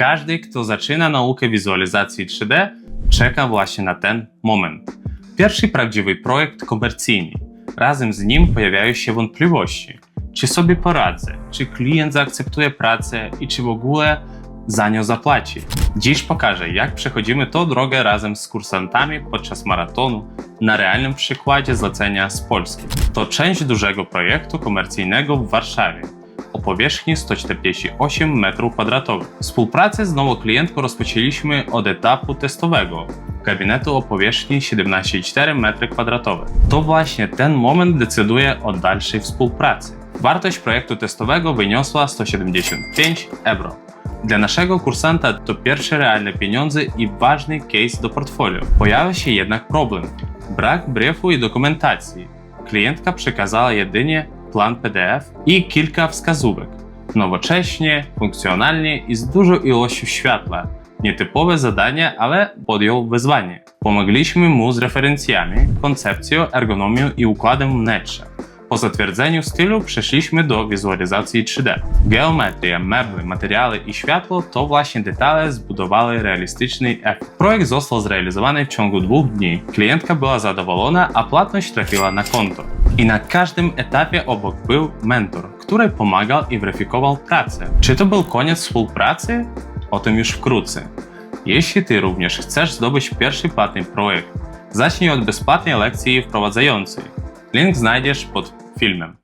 Każdy, kto zaczyna naukę wizualizacji 3D, czeka właśnie na ten moment. Pierwszy prawdziwy projekt komercyjny. Razem z nim pojawiają się wątpliwości. Czy sobie poradzę? Czy klient zaakceptuje pracę i czy w ogóle za nią zapłaci? Dziś pokażę, jak przechodzimy tą drogę razem z kursantami podczas maratonu na realnym przykładzie zlecenia z Polski. To część dużego projektu komercyjnego w Warszawie o powierzchni 148 m2. Współpracę z nową klientką rozpoczęliśmy od etapu testowego gabinetu o powierzchni 17,4 m2. To właśnie ten moment decyduje o dalszej współpracy. Wartość projektu testowego wyniosła 175 euro. Dla naszego kursanta to pierwsze realne pieniądze i ważny case do portfolio. Pojawia się jednak problem. Brak briefu i dokumentacji. Klientka przekazała jedynie plan PDF i kilka wskazówek. Nowocześnie, funkcjonalnie i z dużą ilością światła. Nietypowe zadanie, ale podjął wyzwanie. Pomogliśmy mu z referencjami, koncepcją, ergonomią i układem wnętrza. Po zatwierdzeniu stylu przeszliśmy do wizualizacji 3D. Geometria, meble, materiały i światło to właśnie detale zbudowały realistyczny efekt. Projekt został zrealizowany w ciągu dwóch dni. Klientka była zadowolona, a płatność trafiła na konto. I na każdym etapie obok był mentor, który pomagał i weryfikował pracę. Czy to był koniec współpracy? O tym już wkrótce. Jeśli Ty również chcesz zdobyć pierwszy płatny projekt, zacznij od bezpłatnej lekcji wprowadzającej. Link znajdziesz pod filmem.